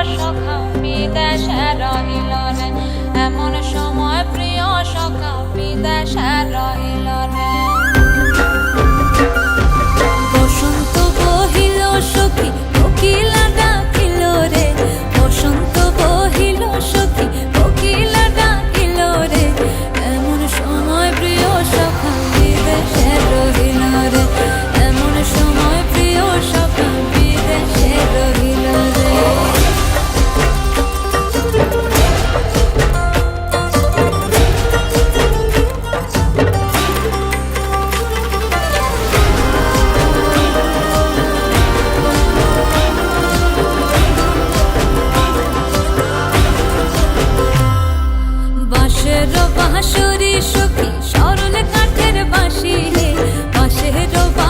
عاشقم بیده شراحی لاره. পাশের বাঁশুরি সখী সরল কাঠের বাঁশি পাশের বা